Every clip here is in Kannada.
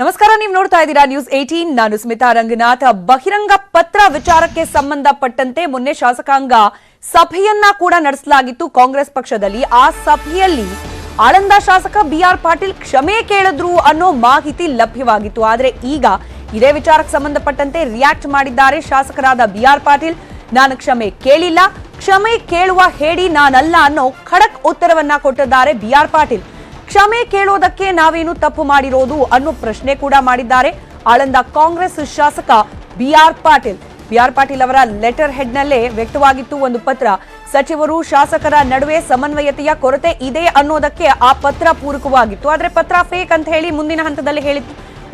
ನಮಸ್ಕಾರ, ನೀವು ನೋಡ್ತಾ ಇದ್ದೀರಾ ನ್ಯೂಸ್ ಏಟೀನ್ ನಾನು ಸ್ಮಿತಾ ರಂಗನಾಥ್. ಬಹಿರಂಗ ಪತ್ರ ವಿಚಾರಕ್ಕೆ ಸಂಬಂಧಪಟ್ಟಂತೆ ಮೊನ್ನೆ ಶಾಸಕಾಂಗ ಸಭೆಯನ್ನ ಕೂಡ ನಡೆಸಲಾಗಿತ್ತು ಕಾಂಗ್ರೆಸ್ ಪಕ್ಷದಲ್ಲಿ. ಆ ಸಭೆಯಲ್ಲಿ ಆಳಂದ ಶಾಸಕ ಬಿಆರ್ ಪಾಟೀಲ್ ಕ್ಷಮೆ ಕೇಳಿದ್ರು ಅನ್ನೋ ಮಾಹಿತಿ ಲಭ್ಯವಾಗಿತ್ತು. ಆದರೆ ಈಗ ಇದೇ ವಿಚಾರಕ್ಕೆ ಸಂಬಂಧಪಟ್ಟಂತೆ ರಿಯಾಕ್ಟ್ ಮಾಡಿದ್ದಾರೆ ಶಾಸಕರಾದ ಬಿಆರ್ ಪಾಟೀಲ್. ನಾನು ಕ್ಷಮೆ ಕೇಳಿಲ್ಲ. ಕ್ಷಮೆ ಕೇಳುವ ಹೇಳಿ ನಾನಲ್ಲ ಅನ್ನೋ ಖಡಕ್ ಉತ್ತರವನ್ನ ಕೊಟ್ಟಿದ್ದಾರೆ ಬಿಆರ್ ಪಾಟೀಲ್. ಕ್ಷಮೆ ಕೇಳೋದಕ್ಕೆ ನಾವೇನು ತಪ್ಪು ಮಾಡಿರೋದು ಅನ್ನೋ ಪ್ರಶ್ನೆ ಕೂಡ ಮಾಡಿದ್ದಾರೆ. ಆಳಂದ ಕಾಂಗ್ರೆಸ್ ಶಾಸಕ ಬಿಆರ್ ಪಾಟೀಲ್. ಬಿಆರ್ ಪಾಟೀಲ್ ಅವರ ಲೆಟರ್ ಹೆಡ್ ನಲ್ಲೇ ವ್ಯಕ್ತವಾಗಿತ್ತು ಒಂದು ಪತ್ರ. ಸಚಿವರು ಶಾಸಕರ ನಡುವೆ ಸಮನ್ವಯತೆಯ ಕೊರತೆ ಇದೆ ಅನ್ನೋದಕ್ಕೆ ಆ ಪತ್ರ ಪೂರಕವಾಗಿತ್ತು. ಆದರೆ ಪತ್ರ ಫೇಕ್ ಅಂತ ಹೇಳಿ ಮುಂದಿನ ಹಂತದಲ್ಲಿ ಹೇಳಿ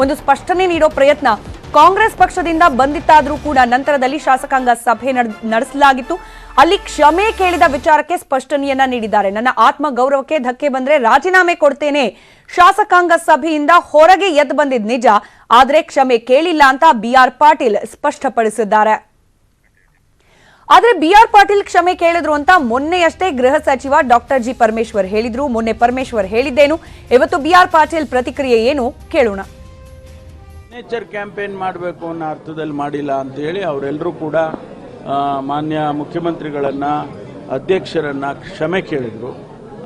ಒಂದು ಸ್ಪಷ್ಟನೆ ನೀಡೋ ಪ್ರಯತ್ನ ಕಾಂಗ್ರೆಸ್ ಪಕ್ಷದಿಂದ ಬಂದಿತ್ತಾದರೂ ಕೂಡ ನಂತರದಲ್ಲಿ ಶಾಸಕಾಂಗ ಸಭೆ ನಡ್- ನಡೆಸಲಾಗಿತ್ತು. ಅಲ್ಲಿ ಕ್ಷಮೆ ಕೇಳಿದ ವಿಚಾರಕ್ಕೆ ಸ್ಪಷ್ಟನೆಯನ್ನ ನೀಡಿದ್ದಾರೆ. ನನ್ನ ಆತ್ಮ ಗೌರವಕ್ಕೆ ಧಕ್ಕೆ ಬಂದ್ರೆ ರಾಜೀನಾಮೆ ಕೊಡ್ತೇನೆ. ಶಾಸಕಾಂಗ ಸಭೆಯಿಂದ ಹೊರಗೆ ಎದ್ದು ಬಂದಿದ್ ನಿಜ. ಆದ್ರೆ ಕ್ಷಮೆ ಕೇಳಿಲ್ಲ ಅಂತ ಬಿಆರ್ ಪಾಟೀಲ್ ಸ್ಪಷ್ಟಪಡಿಸಿದ್ದಾರೆ. ಆದ್ರೆ ಬಿಆರ್ ಪಾಟೀಲ್ ಕ್ಷಮೆ ಕೇಳಿದ್ರು ಅಂತ ಮೊನ್ನೆಯಷ್ಟೇ ಗೃಹ ಸಚಿವ ಡಾಕ್ಟರ್ ಜಿ ಪರಮೇಶ್ವರ್ ಹೇಳಿದ್ರು. ಮೊನ್ನೆ ಪರಮೇಶ್ವರ್ ಹೇಳಿದ್ದೇನು. ಇವತ್ತು ಬಿಆರ್ ಪಾಟೀಲ್ ಪ್ರತಿಕ್ರಿಯೆ ಏನು ಕೇಳೋಣ. ನೇಚರ್ ಕ್ಯಾಂಪೇನ್ ಮಾಡಬೇಕು ಅನ್ನೋ ಅರ್ಥದಲ್ಲಿ ಮಾಡಿಲ್ಲ ಅಂತ ಹೇಳಿ ಅವರೆಲ್ಲರೂ ಕೂಡ ಮಾನ್ಯ ಮುಖ್ಯಮಂತ್ರಿಗಳನ್ನ, ಅಧ್ಯಕ್ಷರನ್ನ ಕ್ಷಮೆ ಕೇಳಿದರು.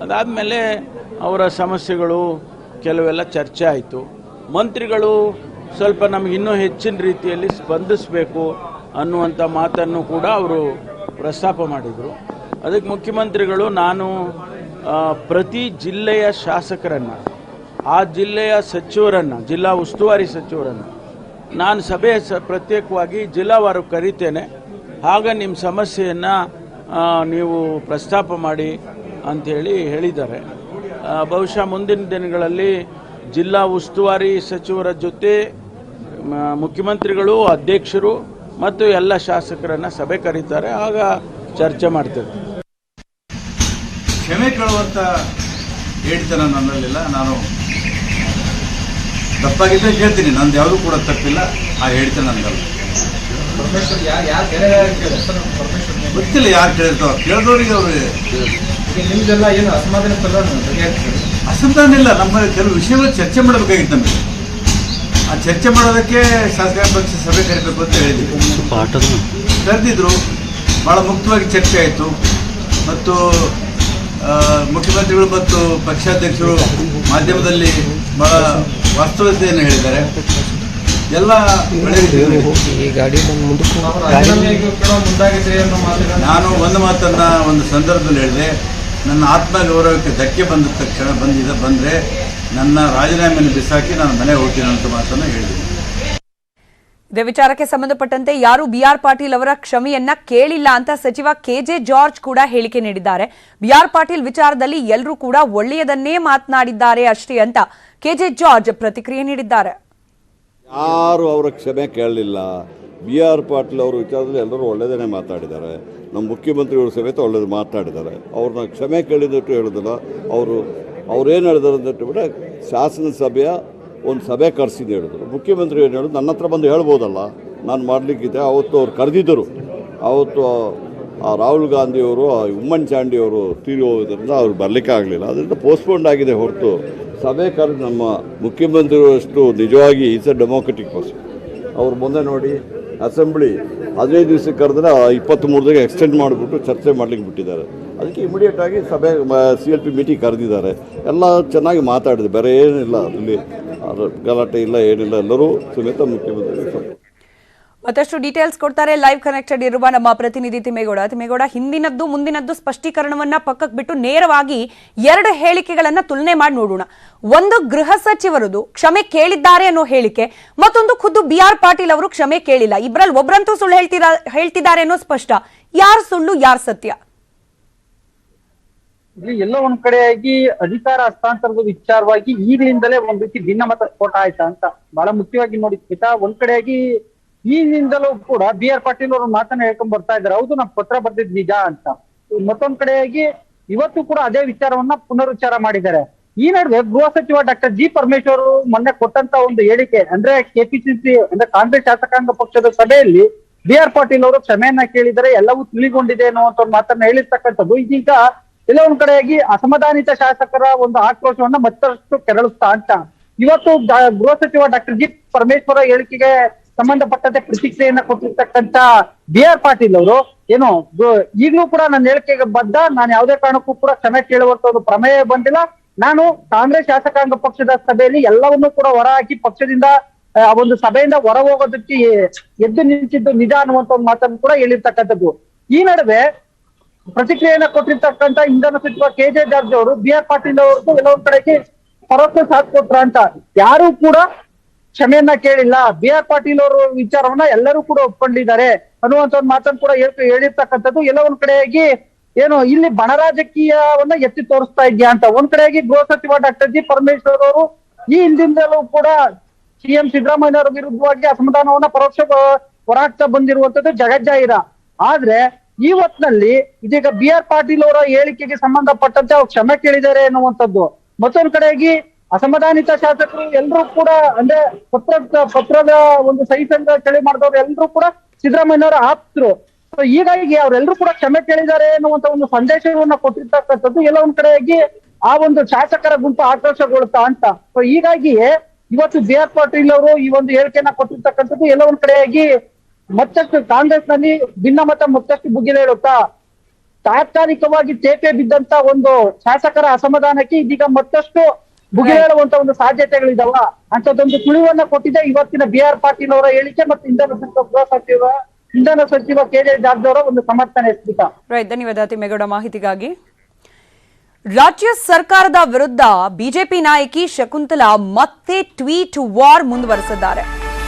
ಅದಾದಮೇಲೆ ಅವರ ಸಮಸ್ಯೆಗಳು ಕೆಲವೆಲ್ಲ ಚರ್ಚೆ ಆಯಿತು. ಮಂತ್ರಿಗಳು ಸ್ವಲ್ಪ ನಮಗೆ ಇನ್ನೂ ಹೆಚ್ಚಿನ ರೀತಿಯಲ್ಲಿ ಸ್ಪಂದಿಸಬೇಕು ಅನ್ನುವಂಥ ಮಾತನ್ನು ಕೂಡ ಅವರು ಪ್ರಸ್ತಾಪ ಮಾಡಿದರು. ಅದಕ್ಕೆ ಮುಖ್ಯಮಂತ್ರಿಗಳು ನಾನು ಪ್ರತಿ ಜಿಲ್ಲೆಯ ಶಾಸಕರನ್ನು ಆ ಜಿಲ್ಲೆಯ ಸಚಿವರನ್ನು, ಜಿಲ್ಲಾ ಉಸ್ತುವಾರಿ ಸಚಿವರನ್ನು ನಾನು ಸಭೆ ಸ, ಪ್ರತ್ಯೇಕವಾಗಿ ಜಿಲ್ಲಾವಾರು ಕರಿತೇನೆ. ಆಗ ನಿಮ್ಮ ಸಮಸ್ಯೆಯನ್ನು ನೀವು ಪ್ರಸ್ತಾಪ ಮಾಡಿ ಅಂಥೇಳಿ ಹೇಳಿದ್ದಾರೆ. ಬಹುಶಃ ಮುಂದಿನ ದಿನಗಳಲ್ಲಿ ಜಿಲ್ಲಾ ಉಸ್ತುವಾರಿ ಸಚಿವರ ಜೊತೆ ಮುಖ್ಯಮಂತ್ರಿಗಳು, ಅಧ್ಯಕ್ಷರು ಮತ್ತು ಎಲ್ಲ ಶಾಸಕರನ್ನು ಸಭೆ ಕರೀತಾರೆ. ಆಗ ಚರ್ಚೆ ಮಾಡ್ತೇವೆ. ಕ್ಷಮೆ ಕೇಳುವಂಥ ಹೇಳ್ತನ ನನ್ನಲ್ಲಿಲ್ಲ. ನಾನು ತಪ್ಪಾಗಿದ್ದರೆ ಹೇಳ್ತೀನಿ. ನಂದು ಯಾವುದೂ ಕೂಡ ತಪ್ಪಿಲ್ಲ. ಆ ಹೇಳ್ತೇನೆ ನನಗಲ್ಲ. ಗೊತ್ತಿಲ್ಲ ಯಾರು ಕೇಳಿರ್ತಾವ ಕೇಳಿದವ್ರಿಗೆ ಅವರು ಈಗ ನಿಮ್ದೆಲ್ಲ ಏನು ಅಸಮಾಧಾನ ಇಲ್ಲ. ನಮ್ಮ ಕೆಲವು ವಿಷಯಗಳು ಚರ್ಚೆ ಮಾಡಬೇಕಾಗಿತ್ತು ನಮಗೆ. ಆ ಚರ್ಚೆ ಮಾಡೋದಕ್ಕೆ ಶಾಸಕಾಂಗ ಪಕ್ಷ ಸಭೆ ಕರಿಬೇಕು ಅಂತ ಹೇಳಿದ್ವಿ. ಕರೆದಿದ್ರು. ಭಾಳ ಮುಕ್ತವಾಗಿ ಚರ್ಚೆ ಆಯಿತು. ಮತ್ತು ಮುಖ್ಯಮಂತ್ರಿಗಳು ಮತ್ತು ಪಕ್ಷಾಧ್ಯಕ್ಷರು ಮಾಧ್ಯಮದಲ್ಲಿ ಭಾಳ ವಾಸ್ತವತೆಯನ್ನು ಹೇಳಿದ್ದಾರೆ. ಎಲ್ಲ ನಾನು ಒಂದು ಮಾತನ್ನ ಒಂದು ಸಂದರ್ಭದಲ್ಲಿ ಹೇಳಿದೆ. ನನ್ನ ಆತ್ಮ ಗೌರವಕ್ಕೆ ಧಕ್ಕೆ ಬಂದ ತಕ್ಷಣ ಬಂದಿದೆ. ಬಂದರೆ ನನ್ನ ರಾಜೀನಾಮೆಯನ್ನು ಬಿಸಾಕಿ ನಾನು ಮನೆ ಹೋಗ್ತೀನಿ ಅಂತ ಮಾತನ್ನು ಹೇಳಿದ್ದೀನಿ. ಇದೇ ವಿಚಾರಕ್ಕೆ ಸಂಬಂಧಪಟ್ಟಂತೆ ಯಾರು ಬಿಆರ್ ಪಾಟೀಲ್ ಅವರ ಕ್ಷಮೆಯನ್ನ ಕೇಳಿಲ್ಲ ಅಂತ ಸಚಿವ ಕೆಜೆ ಜಾರ್ಜ್ ಕೂಡ ಹೇಳಿಕೆ ನೀಡಿದ್ದಾರೆ. ಬಿಆರ್ ಪಾಟೀಲ್ ವಿಚಾರದಲ್ಲಿ ಎಲ್ಲರೂ ಕೂಡ ಒಳ್ಳೆಯದನ್ನೇ ಮಾತನಾಡಿದ್ದಾರೆ ಅಷ್ಟೇ ಅಂತ ಕೆಜೆ ಜಾರ್ಜ್ ಪ್ರತಿಕ್ರಿಯೆ ನೀಡಿದ್ದಾರೆ. ಯಾರು ಅವರ ಕ್ಷಮೆ ಕೇಳಲಿಲ್ಲ ಬಿ ಆರ್ ಪಾಟೀಲ್ ಅವರ ವಿಚಾರದಲ್ಲಿ ಎಲ್ಲರೂ ಒಳ್ಳೆಯದನ್ನೇ ಮಾತಾಡಿದ್ದಾರೆ ನಮ್ಮ ಮುಖ್ಯಮಂತ್ರಿಗಳು ಸಮೇತ ಒಳ್ಳೇದು ಮಾತಾಡಿದ್ದಾರೆ ಅವ್ರನ್ನ ಕ್ಷಮೆ ಕೇಳಿದಟ್ಟು ಹೇಳೋದಿಲ್ಲ ಅವರು, ಅವ್ರೇನು ಹೇಳಿದಾರೆ ಅಂತ ಶಾಸನ ಸಭೆಯ ಒಂದು ಸಭೆ ಕರೆಸಿದ್ದು ಹೇಳಿದ್ರು. ಮುಖ್ಯಮಂತ್ರಿ ಏನು ಹೇಳಿದ್ರು, ನನ್ನ ಹತ್ರ ಬಂದು ಹೇಳ್ಬೋದಲ್ಲ? ನಾನು ಮಾಡಲಿಕ್ಕಿದೆ. ಅವತ್ತು ಅವ್ರು ಕರೆದಿದ್ದರು. ಅವತ್ತು ಆ ರಾಹುಲ್ ಗಾಂಧಿಯವರು, ಆ ಉಮ್ಮನ್ ಚಾಂಡಿಯವರು ತೀರಿ ಹೋಗೋದ್ರಿಂದ ಅವ್ರು ಬರಲಿಕ್ಕೆ ಆಗಲಿಲ್ಲ. ಅದರಿಂದ ಪೋಸ್ಟ್ಪೋಂಡ್ ಆಗಿದೆ ಹೊರತು ಸಭೆ ಕರೆದು ನಮ್ಮ ಮುಖ್ಯಮಂತ್ರಿಯವರಷ್ಟು ನಿಜವಾಗಿ ಈಸ್ ಎ ಡೆಮೋಕ್ರೆಟಿಕ್ ಪರ್ಸನ್ ಅವ್ರು ಮುಂದೆ ನೋಡಿ, ಅಸೆಂಬ್ಲಿ ಹದಿನೈದು ದಿವಸಕ್ಕೆ ಕರೆದ್ರೆ ಇಪ್ಪತ್ತ್ಮೂರು ದಿನ ಎಕ್ಸ್ಟೆಂಡ್ ಮಾಡಿಬಿಟ್ಟು ಚರ್ಚೆ ಮಾಡ್ಲಿಕ್ಕೆ ಬಿಟ್ಟಿದ್ದಾರೆ. ಅದಕ್ಕೆ ಇಮಿಡಿಯೇಟಾಗಿ ಸಭೆ ಸಿ ಎಲ್ ಪಿ ಮೀಟಿಂಗ್ ಕರೆದಿದ್ದಾರೆ. ಎಲ್ಲ ಚೆನ್ನಾಗಿ ಮಾತಾಡಿದೆ. ಬೇರೆ ಏನಿಲ್ಲ. ಅದರಲ್ಲಿ ಗಲಾಟೆ ಇಲ್ಲ, ಏನಿಲ್ಲ ಎಲ್ಲರೂ ಸಮೇತ ಮುಖ್ಯಮಂತ್ರಿ. ಮತ್ತಷ್ಟು ಡೀಟೇಲ್ಸ್ ಕೊಡ್ತಾರೆ ಲೈವ್ ಕನೆಕ್ಟೆಡ್ ಇರುವ ನಮ್ಮ ಪ್ರತಿನಿಧಿ ತಿಮ್ಮೇಗೌಡ. ತಿಮ್ಮೇಗೌಡ, ಹಿಂದಿನದ್ದು ಮುಂದಿನದ್ದು ಸ್ಪಷ್ಟೀಕರಣವನ್ನ ಪಕ್ಕಕ್ಕೆ ಬಿಟ್ಟು ನೇರವಾಗಿ ಎರಡು ಹೇಳಿಕೆಗಳನ್ನ ತುಲನೆ ಮಾಡಿ ನೋಡೋಣ. ಒಂದು ಗೃಹ ಸಚಿವರದು ಕ್ಷಮೆ ಕೇಳಿದ್ದಾರೆ ಅನ್ನೋ ಹೇಳಿಕೆ, ಮತ್ತೊಂದು ಖುದ್ದು ಬಿ ಆರ್ ಪಾಟೀಲ್ ಅವರು ಕ್ಷಮೆ ಕೇಳಿಲ್ಲ. ಇಬ್ಬರಲ್ಲಿ ಒಬ್ಬರಂತೂ ಸುಳ್ಳು ಹೇಳ್ತೀರಾ, ಹೇಳ್ತಿದ್ದಾರೆ ಅನ್ನೋ ಸ್ಪಷ್ಟ. ಯಾರು ಸುಳ್ಳು, ಯಾರು ಸತ್ಯ? ಇಲ್ಲಿ ಎಲ್ಲೋ ಒಂದ್ ಕಡೆಯಾಗಿ ಅಧಿಕಾರ ಹಸ್ತಾಂತರದ ವಿಚಾರವಾಗಿ ಈಗಲಿಂದಲೇ ಒಂದ್ ರೀತಿ ಭಿನ್ನಮತ ಸ್ಫೋಟ ಆಯ್ತಾ ಅಂತ ಬಹಳ ಮುಖ್ಯವಾಗಿ ನೋಡಿ. ಸ್ಮಿತಾ ಒಂದ್ ಕಡೆಯಾಗಿ ಈಗಿನಿಂದಲೂ ಕೂಡ ಬಿ ಆರ್ ಪಾಟೀಲ್ ಅವರು ಮಾತನ್ನ ಹೇಳ್ಕೊಂಡ್ ಬರ್ತಾ ಇದ್ದಾರೆ. ಹೌದು ನಮ್ ಪತ್ರ ಬರ್ದಿದ್ ನಿಜ ಅಂತ. ಮತ್ತೊಂದ್ ಕಡೆಯಾಗಿ ಇವತ್ತು ಕೂಡ ಅದೇ ವಿಚಾರವನ್ನ ಪುನರುಚ್ಚಾರ ಮಾಡಿದ್ದಾರೆ. ಈ ನಡುವೆ ಗೃಹ ಸಚಿವ ಡಾಕ್ಟರ್ ಜಿ ಪರಮೇಶ್ವರ್ ಮೊನ್ನೆ ಕೊಟ್ಟಂತ ಒಂದು ಹೇಳಿಕೆ, ಅಂದ್ರೆ ಕೆಪಿಸಿಸಿ, ಅಂದ್ರೆ ಕಾಂಗ್ರೆಸ್ ಶಾಸಕಾಂಗ ಪಕ್ಷದ ಸಭೆಯಲ್ಲಿ ಬಿ ಆರ್ ಪಾಟೀಲ್ ಅವರು ಕ್ಷಮೆಯನ್ನ ಕೇಳಿದರೆ ಎಲ್ಲವೂ ತಿಳಿಗೊಂಡಿದೆ ಅನ್ನುವಂತ ಮಾತನ್ನ ಹೇಳಿರ್ತಕ್ಕಂಥದ್ದು. ಇದೀಗ ಎಲ್ಲ ಒಂದ್ ಕಡೆಯಾಗಿ ಅಸಮಾಧಾನಿತ ಶಾಸಕರ ಒಂದು ಆಕ್ರೋಶವನ್ನ ಮತ್ತಷ್ಟು ಕೆರಳಿಸ್ತಾ ಅಂತ. ಇವತ್ತು ಗೃಹ ಸಚಿವ ಡಾಕ್ಟರ್ ಜಿ ಪರಮೇಶ್ವರ ಹೇಳಿಕೆಗೆ ಸಂಬಂಧಪಟ್ಟಂತೆ ಪ್ರತಿಕ್ರಿಯೆಯನ್ನ ಕೊಟ್ಟಿರ್ತಕ್ಕಂತ ಬಿ ಆರ್ ಪಾಟೀಲ್ ಅವರು, ಏನು ಈಗಲೂ ಕೂಡ ನನ್ನ ಹೇಳಿಕೆಗೆ ಬದ್ಧ, ನಾನು ಯಾವುದೇ ಕಾರಣಕ್ಕೂ ಕೂಡ ಕ್ಷಮೆ ಕೇಳುವಂತ ಒಂದು ಪ್ರಮೇಯ ಬಂದಿಲ್ಲ. ನಾನು ಕಾಂಗ್ರೆಸ್ ಶಾಸಕಾಂಗ ಪಕ್ಷದ ಸಭೆಯಲ್ಲಿ ಎಲ್ಲವನ್ನೂ ಕೂಡ ಹೊರಹಾಕಿ ಪಕ್ಷದಿಂದ, ಆ, ಒಂದು ಸಭೆಯಿಂದ ಹೊರ ಹೋಗೋದಕ್ಕೆ ಎದ್ದು ನಿಂತಿದ್ದು ನಿಜ ಅನ್ನುವಂತ ಒಂದು ಮಾತನ್ನು ಕೂಡ ಹೇಳಿರ್ತಕ್ಕಂಥದ್ದು. ಈ ನಡುವೆ ಪ್ರತಿಕ್ರಿಯೆಯನ್ನ ಕೊಟ್ಟಿರ್ತಕ್ಕಂತ ಇಂಧನ ಸಚಿವ ಕೆ ಜೆ ಜಾರ್ಜ್ ಅವರು, ಬಿ ಆರ್ ಪಾಟೀಲ್ ಅವ್ರದ್ದು ಕೆಲವೊಂದ್ ಕಡೆಗೆ ಪರೋಕ್ಷ ಸಾಥ್ ಕೊಟ್ರ ಅಂತ. ಯಾರು ಕೂಡ ಕ್ಷಮೆಯನ್ನ ಕೇಳಿಲ್ಲ. ಬಿ ಆರ್ ಪಾಟೀಲ್ ಅವರು ವಿಚಾರವನ್ನ ಎಲ್ಲರೂ ಕೂಡ ಒಪ್ಕೊಂಡಿದ್ದಾರೆ. ಅನ್ನುವಂತ ಒಂದು ಮಾತನ್ನು ಕೂಡ ಹೇಳ್- ಹೇಳಿರ್ತಕ್ಕಂಥದ್ದು ಎಲ್ಲ ಒಂದ್ ಕಡೆಯಾಗಿ ಏನು ಇಲ್ಲಿ ಬಣ ರಾಜಕೀಯವನ್ನ ಎತ್ತಿ ತೋರಿಸ್ತಾ ಇದ್ಯಾ ಅಂತ. ಒಂದ್ ಕಡೆಯಾಗಿ ಗೃಹ ಸಚಿವ ಡಾಕ್ಟರ್ ಜಿ ಪರಮೇಶ್ವರ್ ಅವರು ಈ ಹಿಂದಿಂದಲೂ ಕೂಡ ಸಿಎಂ ಸಿದ್ದರಾಮಯ್ಯ ಅವರ ವಿರುದ್ಧವಾಗಿ ಅಸಮಾಧಾನವನ್ನ ಪರೋಕ್ಷ ಹೊರಾಡ್ತಾ ಬಂದಿರುವಂತದ್ದು ಜಗಜ್ಜಾಹಿರ. ಆದ್ರೆ ಈ ಹೊತ್ನಲ್ಲಿ ಇದೀಗ ಬಿ ಆರ್ ಪಾಟೀಲ್ ಅವರ ಹೇಳಿಕೆಗೆ ಸಂಬಂಧಪಟ್ಟಂತೆ ಅವ್ರು ಕ್ಷಮೆ ಕೇಳಿದ್ದಾರೆ ಎನ್ನುವಂಥದ್ದು. ಮತ್ತೊಂದು ಕಡೆಯಾಗಿ ಅಸಮಾಧಾನಿತ ಶಾಸಕರು ಎಲ್ಲರೂ ಕೂಡ ಅಂದ್ರೆ ಪತ್ರ ಪತ್ರದ ಒಂದು ಸಹಿ ಸಂಘ ಚಳಿ ಮಾಡಿದವರು ಎಲ್ಲರೂ ಕೂಡ ಸಿದ್ದರಾಮಯ್ಯನವರ ಆಪ್ತರು. ಸೊ ಹೀಗಾಗಿ ಅವರೆಲ್ಲರೂ ಕೂಡ ಕ್ಷಮೆ ಕೇಳಿದ್ದಾರೆ ಅನ್ನುವಂತ ಒಂದು ಸಂದೇಶವನ್ನ ಕೊಟ್ಟಿರ್ತಕ್ಕಂಥದ್ದು ಎಲ್ಲ ಒಂದ್ ಕಡೆಯಾಗಿ ಆ ಒಂದು ಶಾಸಕರ ಗುಂಪು ಆಕ್ರೋಶಗೊಳ್ತಾ ಅಂತ. ಸೊ ಹೀಗಾಗಿ ಇವತ್ತು ಬಿ ಆರ್ ಪಾಟೀಲ್ ಅವರು ಈ ಒಂದು ಹೇಳಿಕೆಯನ್ನ ಕೊಟ್ಟಿರ್ತಕ್ಕಂಥದ್ದು ಎಲ್ಲ ಒಂದ್ ಕಡೆಯಾಗಿ ಮತ್ತಷ್ಟು ಕಾಂಗ್ರೆಸ್ನಲ್ಲಿ ಭಿನ್ನಮತ ಮತ್ತಷ್ಟು ಬುಗಿಲೇಳುತ್ತಾ ತಾತ್ಕಾಲಿಕವಾಗಿ ತೇಪೆ ಬಿದ್ದಂತ ಒಂದು ಶಾಸಕರ ಅಸಮಾಧಾನಕ್ಕೆ ಇದೀಗ ಮತ್ತಷ್ಟು ಬುಗಿಲೇಳುವಂತ ಒಂದು ಸಾಧ್ಯತೆಗಳಿದಾವ ಅಂತದೊಂದು ಸುಳಿವನ್ನ ಕೊಟ್ಟಿದೆ ಇವತ್ತಿನ ಬಿ ಆರ್ ಪಾಟೀಲ್ ಅವರ ಹೇಳಿಕೆ ಮತ್ತು ಇಂಧನ ಸಚಿವ ಗೃಹ ಸಚಿವ ಇಂಧನ ಸಚಿವ ಕೆ ಜೆ ಜಾರ್ಜ್ ಅವರ ಒಂದು ಸಮರ್ಥನೆ ರೈಟ್ ಧನ್ಯವಾದ ತಿಮ್ಮೇಗೌಡ ಮಾಹಿತಿಗಾಗಿ. ರಾಜ್ಯ ಸರ್ಕಾರದ ವಿರುದ್ಧ ಬಿಜೆಪಿ ನಾಯಕಿ ಶಕುಂತಲಾ ಮತ್ತೆ ಟ್ವೀಟ್ ವಾರ್ ಮುಂದುವರೆಸಿದ್ದಾರೆ.